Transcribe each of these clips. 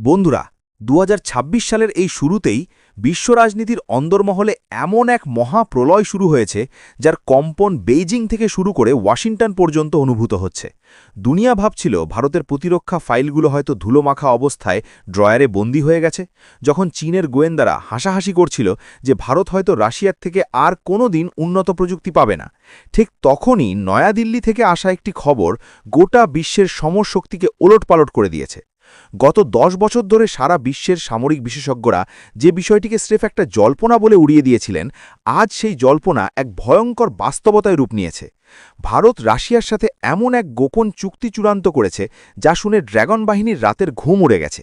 বন্ধুরা দু হাজার ছাব্বিশ সালের এই শুরুতেই বিশ্ব রাজনীতির অন্দরমহলে এমন এক মহাপ্রলয় শুরু হয়েছে, যার কম্পন বেইজিং থেকে শুরু করে ওয়াশিংটন পর্যন্ত অনুভূত হচ্ছে। দুনিয়া ভাবছিল ভারতের প্রতিরক্ষা ফাইলগুলো হয়তো ধুলোমাখা অবস্থায় ড্রয়ারে বন্দী হয়ে গেছে, যখন চীনের গোয়েন্দারা হাসাহাসি করছিল যে ভারত হয়তো রাশিয়ার থেকে আর কোনো দিন উন্নত প্রযুক্তি পাবে না। ঠিক তখনই নয়াদিল্লি থেকে আসা একটি খবর গোটা বিশ্বের সমরশক্তিকে ওলটপালট করে দিয়েছে। গত দশ বছর ধরে সারা বিশ্বের সামরিক বিশেষজ্ঞরা যে বিষয়টিকে স্রেফ একটা জল্পনা বলে উড়িয়ে দিয়েছিলেন, আজ সেই জল্পনা এক ভয়ঙ্কর বাস্তবতায় রূপ নিয়েছে। ভারত রাশিয়ার সাথে এমন এক গোপন চুক্তি চূড়ান্ত করেছে, যা শুনে ড্র্যাগন বাহিনীর রাতের ঘুম উড়ে গেছে।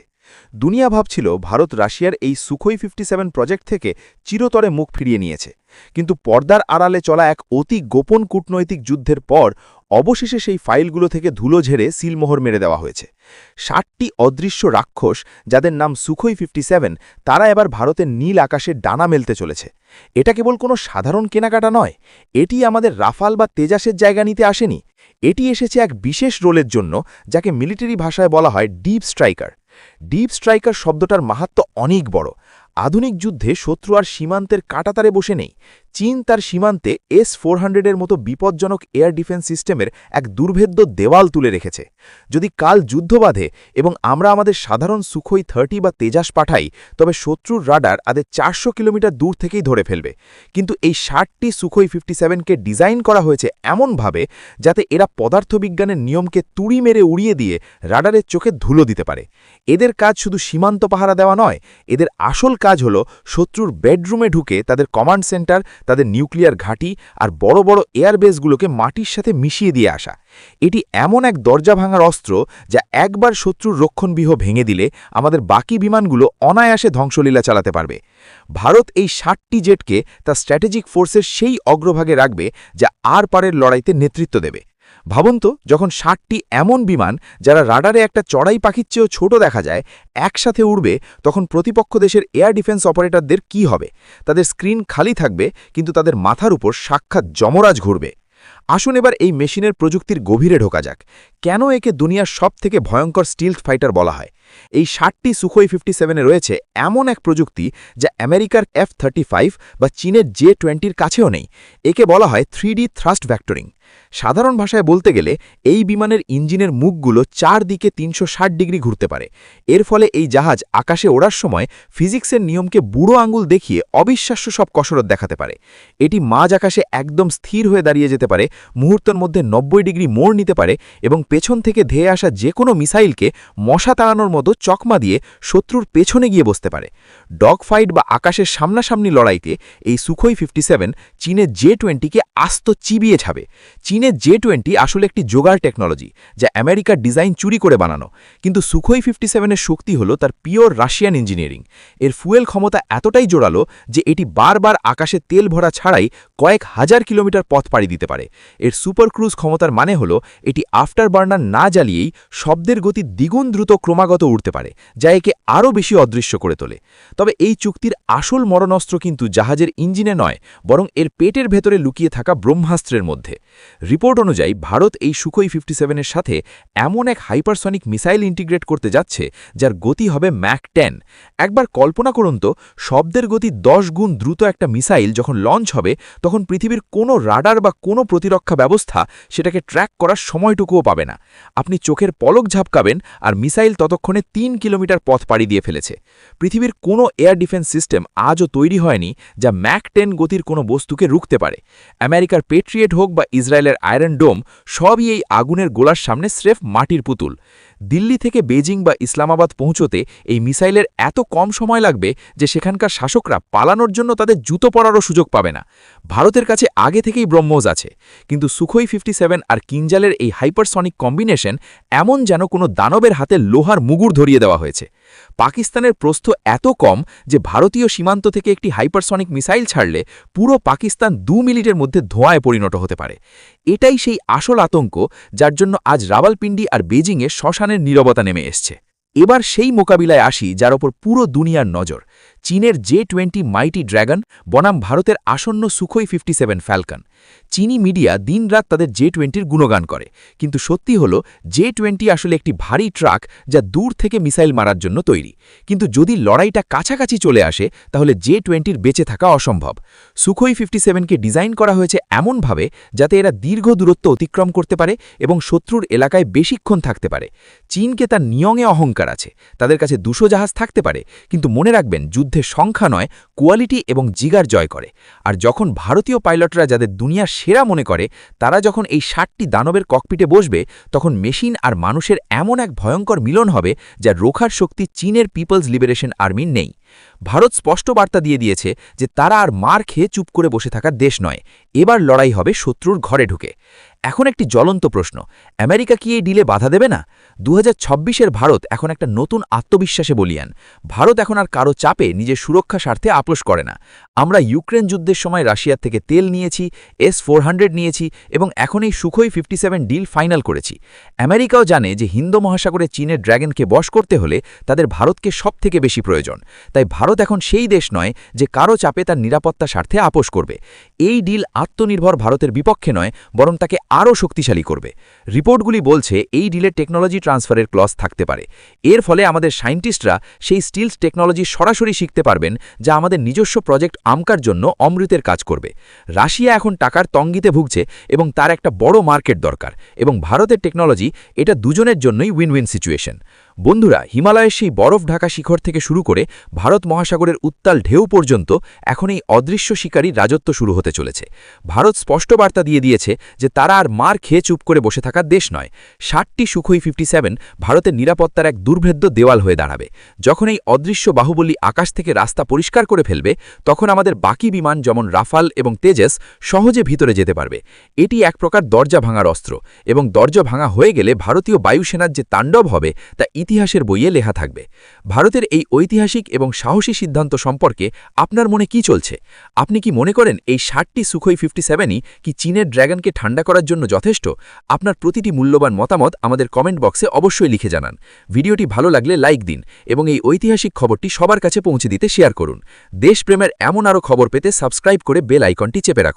দুনিয়া ভাবছিল ভারত রাশিয়ার এই সুখই ফিফটি প্রজেক্ট থেকে চিরতরে মুখ ফিরিয়ে নিয়েছে। কিন্তু পর্দার আড়ালে চলা এক অতি গোপন কূটনৈতিক যুদ্ধের পর অবশেষে সেই ফাইলগুলো থেকে ধুলো ঝেড়ে সিলমোহর মেরে দেওয়া হয়েছে। ষাটটি অদৃশ্য রাক্ষস, যাদের নাম সুখই ফিফটি তারা এবার ভারতের নীল আকাশে ডানা মেলতে চলেছে। এটা কেবল কোনো সাধারণ কেনাকাটা নয়, এটি আমাদের রাফাল বা তেজাসের জায়গা নিতে আসেনি। এটি এসেছে এক বিশেষ রোলের জন্য, যাকে মিলিটারি ভাষায় বলা হয় ডিপ স্ট্রাইকার। ডিপ স্ট্রাইকার শব্দটার মাহাত্ম অনেক বড় আধুনিক যুদ্ধে শত্রু আর সীমান্তের কাটাতারে বসে নেই। চীন তার সীমান্তে এস ফোর হান্ড্রেডের মতো বিপজ্জনক এয়ার ডিফেন্স সিস্টেমের এক দুর্ভেদ্য দেওয়াল তুলে রেখেছে। যদি কাল যুদ্ধ বাঁধে এবং আমরা আমাদের সাধারণ সুখই থার্টি বা তেজাস পাঠাই, তবে শত্রুর রাডার আদের চারশো কিলোমিটার দূর থেকেই ধরে ফেলবে। কিন্তু এই ষাটটি সুখই ফিফটি সেভেনকে ডিজাইন করা হয়েছে এমনভাবে যাতে এরা পদার্থবিজ্ঞানের নিয়মকে তুড়ি মেরে উড়িয়ে দিয়ে রাডারের চোখে ধুলো দিতে পারে। এদের কাজ শুধু সীমান্ত পাহারা দেওয়া নয়, এদের আসল কাজ হল শত্রুর বেডরুমে ঢুকে তাদের কমান্ড সেন্টার, তাদের নিউক্লিয়ার ঘাঁটি আর বড় বড় এয়ারবেসগুলোকে মাটির সাথে মিশিয়ে দিয়ে আসা। এটি এমন এক দরজা ভাঙার অস্ত্র যা একবার শত্রুর রক্ষণবিহ ভেঙে দিলে আমাদের বাকি বিমানগুলো অনায়াসে ধ্বংসলীলা চালাতে পারবে। ভারত এই ষাটটি জেটকে তার স্ট্র্যাটেজিক ফোর্সের সেই অগ্রভাগে রাখবে যা আর পারের লড়াইতে নেতৃত্ব দেবে। ভাবুন তো, যখন ষাটটি এমন বিমান যারা রাডারে একটা চড়াই পাখির চেয়েও ছোট দেখা যায়, একসাথে উড়বে, তখন প্রতিপক্ষ দেশের এয়ার ডিফেন্স অপারেটরদের কি হবে? তাদের স্ক্রিন খালি থাকবে, কিন্তু তাদের মাথার উপর সাক্ষাৎ যমরাজ ঘুরবে। আসুন এবার এই মেশিনের প্রযুক্তির গভীরে ঢোকা যাক। কেন একে দুনিয়ার সব থেকে ভয়ঙ্কর স্টিলথ ফাইটার বলা হয়? এই ষাটটি সুখই ফিফটি সেভেনে রয়েছে, এমন এক প্রযুক্তি যা আমেরিকার এফ থার্টি ফাইভ বা চীনের জে টোয়েন্টির কাছেও নেই। একে বলা হয় থ্রি থ্রাস্ট ভ্যাক্টরিং সাধারণ ভাষায় বলতে গেলে, এই বিমানের ইঞ্জিনের মুখগুলো চার দিকে তিনশো ডিগ্রি ঘুরতে পারে। এর ফলে এই জাহাজ আকাশে ওড়ার সময় ফিজিক্সের নিয়মকে বুড়ো আঙুল দেখিয়ে অবিশ্বাস্য সব কসরত দেখাতে পারে। এটি মাঝ আকাশে একদম স্থির হয়ে দাঁড়িয়ে যেতে পারে, মুহূর্তের মধ্যে নব্বই ডিগ্রি মোড় নিতে পারে এবং পেছন থেকে ধেয়ে আসা যে কোনো মিসাইলকে মশা তাড়ানোর মতো চকমা দিয়ে শত্রুর পেছনে গিয়ে বসতে পারে। ডগ ফাইট বা আকাশের সামনাসামনি লড়াইতে এই সুখই ফিফটি সেভেন চীনের জে টোয়েন্টিকে আস্ত চিবিয়ে ছাবে। চীনের জে টোয়েন্টি আসলে একটি জোগাড় টেকনোলজি যা আমেরিকার ডিজাইন চুরি করে বানানো। কিন্তু সুখই ফিফটি সেভেনের শক্তি হল তার পিওর রাশিয়ান ইঞ্জিনিয়ারিং। এর ফুয়েল ক্ষমতা এতটাই জোরালো যে এটি বারবার আকাশে তেল ভরা ছাড়াই কয়েক হাজার কিলোমিটার পথ পাড়ি দিতে পারে। এর সুপার ক্রুজ ক্ষমতার মানে হল এটি আফটার বার্নার না জ্বালিয়েই শব্দের গতি দ্বিগুণ দ্রুত ক্রমাগত উঠতে পারে, যা একে আরও বেশি অদৃশ্য করে তোলে। তবে এই চুক্তির আসল মরণস্ত্র কিন্তু জাহাজের ইঞ্জিনে নয়, বরং এর পেটের ভেতরে লুকিয়ে থাকা ব্রহ্মাস্ত্রের মধ্যে। রিপোর্ট অনুযায়ী, ভারত এই সুখই ফিফটি সেভেনের সাথে এমন এক হাইপারসনিক মিসাইল ইন্টিগ্রেট করতে যাচ্ছে, যার গতি হবে ম্যাক টেন। একবার কল্পনা করুন তো, শব্দের গতি দশ গুণ দ্রুত একটা মিসাইল যখন লঞ্চ হবে, তখন পৃথিবীর কোনো রাডার বা কোনো প্রতিরক্ষা ব্যবস্থা সেটাকে ট্র্যাক করার সময়টুকুও পাবে না। আপনি চোখের পলক ঝাপকাবেন আর মিসাইল ততক্ষণে তিন কিলোমিটার পথ পাড়ি দিয়ে ফেলেছে। পৃথিবীর কোনো এয়ার ডিফেন্স সিস্টেম আজও তৈরি হয়নি যা ম্যাক টেন গতির কোনো বস্তুকে রুখতে পারে। আমেরিকার পেট্রিয়েট হোক বা ইসরায়েলের আয়রন ডোম, সবই এই আগুনের গোলার সামনে স্রেফ মাটির পুতুল। দিল্লি থেকে বেজিং বা ইসলামাবাদ পৌঁছতে এই মিসাইলের এত কম সময় লাগবে যে সেখানকার শাসকরা পালানোর জন্য তাদের জুতো পরারও সুযোগ পাবে না। ভারতের কাছে আগে থেকেই ব্রহ্মোজ আছে। কিন্তু সুখই ফিফটি আর কিঞ্জালের এই হাইপারসনিক কম্বিনেশন এমন যেন কোনো দানবের হাতে লোহার মুগুর ধরিয়ে দেওয়া হয়েছে। পাকিস্তানের প্রস্থ এত কম যে ভারতীয় সীমান্ত থেকে একটি হাইপারসনিক মিসাইল ছাড়লে পুরো পাকিস্তান দু মিনিটের মধ্যে ধোঁয়ায় পরিণত হতে পারে। এটাই সেই আসল আতঙ্ক যার জন্য আজ রাওয়ালপিন্ডি আর বেজিংয়ে শ্মশানের নীরবতা নেমে এসছে। এবার সেই মোকাবিলায় আসি যার ওপর পুরো দুনিয়ার নজর। চীনের জে টোয়েন্টি মাইটি ড্র্যাগন বনাম ভারতের আসন্ন সুখোই ফিফটি সেভেন ফ্যালকন। চীনি মিডিয়া দিনরাত তাদের জে টোয়েন্টির গুণগান করে। কিন্তু সত্যি হল জে টোয়েন্টি আসলে একটি ভারী ট্রাক যা দূর থেকে মিসাইল মারার জন্য তৈরি। কিন্তু যদি লড়াইটা কাছাকাছি চলে আসে, তাহলে জে টোয়েন্টির বেঁচে থাকা অসম্ভব। সুখোই ফিফটি সেভেনকে ডিজাইন করা হয়েছে এমনভাবে যাতে এরা দীর্ঘ দূরত্ব অতিক্রম করতে পারে এবং শত্রুর এলাকায় বেশিক্ষণ থাকতে পারে। চীনকে তার নিয়ঙে অহংকার আছে। তাদের কাছে দুশো জাহাজ থাকতে পারে। কিন্তু মনে রাখবেন যুদ্ধের সংখ্যা নয়, কোয়ালিটি এবং জিগার জয় করে। আর যখন ভারতীয় পাইলটরা যাদের দুনিয়ার সেরা মনে করে, তারা যখন এই ষাটটি দানবের ককপিটে বসবে, তখন মেশিন আর মানুষের এমন এক ভয়ঙ্কর মিলন হবে যা রোখার শক্তি চীনের পিপলস লিবারেশন আর্মির নেই। ভারত স্পষ্ট বার্তা দিয়ে দিয়েছে যে তারা আর মার খেয়ে চুপ করে বসে থাকার দেশ নয়, এবার লড়াই হবে শত্রুর ঘরে ঢুকে। এখন একটি জ্বলন্ত প্রশ্ন, আমেরিকা কি এই ডিলে বাধা দেবে না? দু হাজার ভারত এখন একটা নতুন আত্মবিশ্বাসে বলিয়ান। ভারত এখন আর কারও চাপে নিজের সুরক্ষা স্বার্থে আপোষ করে না। আমরা ইউক্রেন যুদ্ধের সময় রাশিয়ার থেকে তেল নিয়েছি, এস ফোর নিয়েছি এবং এখন এই সুখই ফিফটি ডিল ফাইনাল করেছি। আমেরিকাও জানে যে হিন্দু মহাসাগরে চীনের ড্র্যাগনকে বশ করতে হলে তাদের ভারতকে সব থেকে বেশি প্রয়োজন। তাই ভারত এখন সেই দেশ নয় যে কারও চাপে তার নিরাপত্তা স্বার্থে আপোষ করবে। এই ডিল আত্মনির্ভর ভারতের বিপক্ষে নয়, বরং তাকে আরও শক্তিশালী করবে। রিপোর্টগুলি বলছে, এই ডিলে টেকনোলজি ট্রান্সফারের ক্লস থাকতে পারে। এর ফলে আমাদের সায়েন্টিস্টরা সেই স্টিলস টেকনোলজি সরাসরি শিখতে পারবেন, যা আমাদের নিজস্ব প্রজেক্ট আমকার জন্য অমৃতের কাজ করবে। রাশিয়া এখন টাকার তঙ্গিতে ভুগছে এবং তার একটা বড় মার্কেট দরকার এবং ভারতের টেকনোলজি এটা দুজনের জন্যই উইন উইন সিচুয়েশন। বন্ধুরা, হিমালয়ের সেই বরফ ঢাকা শিখর থেকে শুরু করে ভারত মহাসাগরের উত্তাল ঢেউ পর্যন্ত এখন এই অদৃশ্য শিকারী রাজত্ব শুরু হতে চলেছে। ভারত স্পষ্ট বার্তা দিয়ে দিয়েছে যে তারা আর মার খেয়ে চুপ করে বসে থাকার দেশ নয়। ষাটটি সুখই ফিফটি ভারতের নিরাপত্তার এক দুর্ভেদ্য দেওয়াল হয়ে দাঁড়াবে। যখন এই অদৃশ্য বাহুবলী আকাশ থেকে রাস্তা পরিষ্কার করে ফেলবে, তখন আমাদের বাকি বিমান যেমন রাফাল এবং তেজস সহজে ভিতরে যেতে পারবে। এটি এক প্রকার দরজা ভাঙার অস্ত্র এবং দরজা ভাঙা হয়ে গেলে ভারতীয় বায়ুসেনার যে তাণ্ডব হবে, তা ইতিহাসের বইয়ে লেখা থাকবে। ভারতের এই ঐতিহাসিক এবং সাহসী সিদ্ধান্ত সম্পর্কে আপনার মনে কি চলছে? আপনি কি মনে করেন এই ষাটটি সুখই ফিফটি সেভেনই কি চীনের ড্র্যাগনকে ঠান্ডা করার জন্য যথেষ্ট? আপনার প্রতিটি মূল্যবান মতামত আমাদের কমেন্ট বক্সে অবশ্যই লিখে জানান। ভিডিওটি ভালো লাগলে লাইক দিন এবং এই ঐতিহাসিক খবরটি সবার কাছে পৌঁছে দিতে শেয়ার করুন। দেশপ্রেমের এমন আরও খবর পেতে সাবস্ক্রাইব করে বেল আইকনটি চেপে রাখুন।